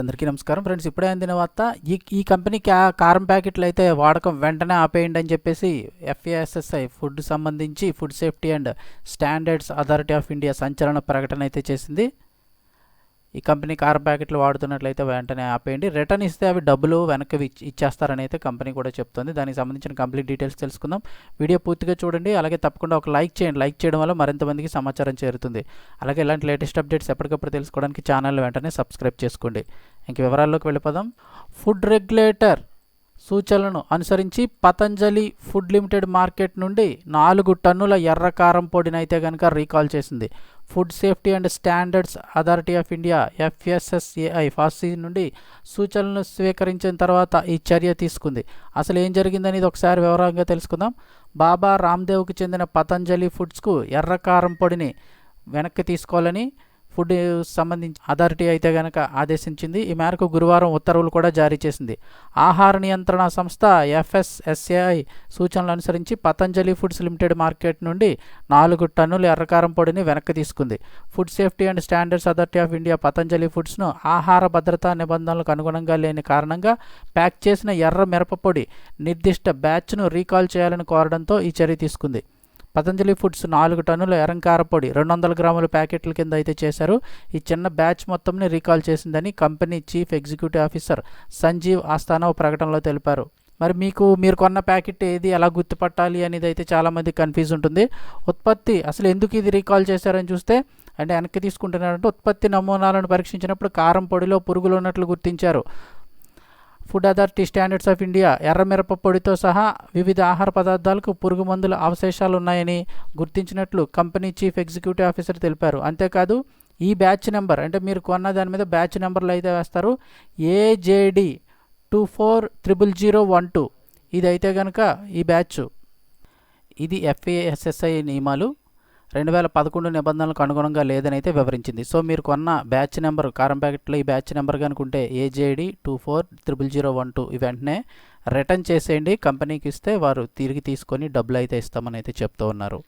అందరికీ నమస్కారం. ఫ్రెండ్స్ ఇప్పుడే అందిన వార్త ఈ ఈ కంపెనీ క్యా కారం ప్యాకెట్లు అయితే వాడకం వెంటనే ఆపేయండి అని చెప్పేసి ఎఫ్ఏఎస్ఎస్ఐ ఫుడ్ సంబంధించి food safety and standards authority of India సంచలన ప్రకటన అయితే చేసింది. ఈ కంపెనీ కార్ ప్యాకెట్లు వాడుతున్నట్లయితే వెంటనే ఆపేయండి. రిటర్న్ ఇస్తే అవి డబ్బులు వెనక్కి ఇచ్చేస్తారని అయితే కంపెనీ కూడా చెప్తుంది. దానికి సంబంధించిన కంప్లీట్ డీటెయిల్స్ తెలుసుకుందాం. వీడియో పూర్తిగా చూడండి. అలాగే తప్పకుండా ఒక లైక్ చేయండి. లైక్ చేయడం వల్ల మరింత మందికి సమాచారం చేరుతుంది. అలాగే ఇలాంటి లేటెస్ట్ అప్డేట్స్ ఎప్పటికప్పుడు తెలుసుకోవడానికి ఛానల్ వెంటనే సబ్స్క్రైబ్ చేసుకోండి. ఇంక వివరాల్లోకి వెళ్ళిపోదాం. ఫుడ్ రెగ్యులేటర్ సూచనలను అనుసరించి పతంజలి ఫుడ్ లిమిటెడ్ మార్కెట్ నుండి నాలుగు టన్నుల ఎర్ర కారం పొడిని అయితే కనుక రీకాల్ చేసింది. Food safety and standards authority of India FSSAI FOSSEE నుండి సూచనలను స్వీకరించిన తర్వాత ఈ చర్య తీసుకుంది. అసలు ఏం జరిగిందని ఒకసారి వివరంగా తెలుసుకుందాం. బాబా రామ్దేవ్కి చెందిన పతంజలి ఫుడ్స్కు ఎర్ర కారం పొడిని వెనక్కి తీసుకోవాలని ఫుడ్ సంబంధించి అథారిటీ అయితే గనక ఆదేశించింది. ఈ మేరకు గురువారం ఉత్తర్వులు కూడా జారీ చేసింది. ఆహార నియంత్రణ సంస్థ ఎఫ్ఎస్ఎస్ఏఐ సూచనలు అనుసరించి పతంజలి ఫుడ్స్ లిమిటెడ్ మార్కెట్ నుండి నాలుగు టన్నుల ఎర్రకారం పొడిని వెనక్కి తీసుకుంది. Food safety and standards authority of India Patanjali ఫుడ్స్ను ఆహార భద్రతా నిబంధనలకు అనుగుణంగా లేని కారణంగా ప్యాక్ చేసిన ఎర్ర మిరపపొడి నిర్దిష్ట బ్యాచ్ను రీకాల్ చేయాలని కోరడంతో ఈ చర్య తీసుకుంది. పతంజలి ఫుడ్స్ నాలుగు టన్నుల ఎరంకార పొడి రెండు వందల గ్రాముల ప్యాకెట్ల కింద అయితే చేశారు. ఈ చిన్న బ్యాచ్ మొత్తంని రీకాల్ చేసిందని company chief executive officer Sanjeev Asthana ఓ ప్రకటనలో తెలిపారు. మరి మీకు మీరు కొన్న ప్యాకెట్ ఏది ఎలా గుర్తుపట్టాలి అనేది అయితే చాలామంది కన్ఫ్యూజ్ ఉంటుంది. ఉత్పత్తి అసలు ఎందుకు ఇది రీకాల్ చేశారని చూస్తే అంటే వెనక్కి తీసుకుంటున్నారంటే ఉత్పత్తి నమూనాలను పరీక్షించినప్పుడు కారం పొడిలో పురుగులు ఉన్నట్లు గుర్తించారు. Food authority standards of India ఎర్రమిరప పొడితో సహా వివిధ ఆహార పదార్థాలకు పురుగు మందుల అవశేషాలు ఉన్నాయని గుర్తించినట్లు కంపెనీ చీఫ్ ఎగ్జిక్యూటివ్ ఆఫీసర్ తెలిపారు. అంతేకాదు ఈ బ్యాచ్ నెంబర్ అంటే మీరు కొన్న దాని మీద బ్యాచ్ నెంబర్లు అయితే వేస్తారు. AJD two four triple zero one two ఇదైతే కనుక ఈ బ్యాచ్. ఇది ఎఫ్ఏఎస్ఎస్ఐ నియమాలు. రెండు వేల పదకొండు నిబంధనలకు అనుగుణంగా లేదని అయితే వివరించింది. సో మీరు కొన్న బ్యాచ్ నెంబర్ కారం ప్యాకెట్లో ఈ batch number కనుకుంటే AJD two four triple zero one two ఈ వెంటనే రిటర్న్ చేసేయండి. కంపెనీకి ఇస్తే వారు తిరిగి తీసుకొని డబ్బులు అయితే ఇస్తామని అయితే చెప్తూ ఉన్నారు.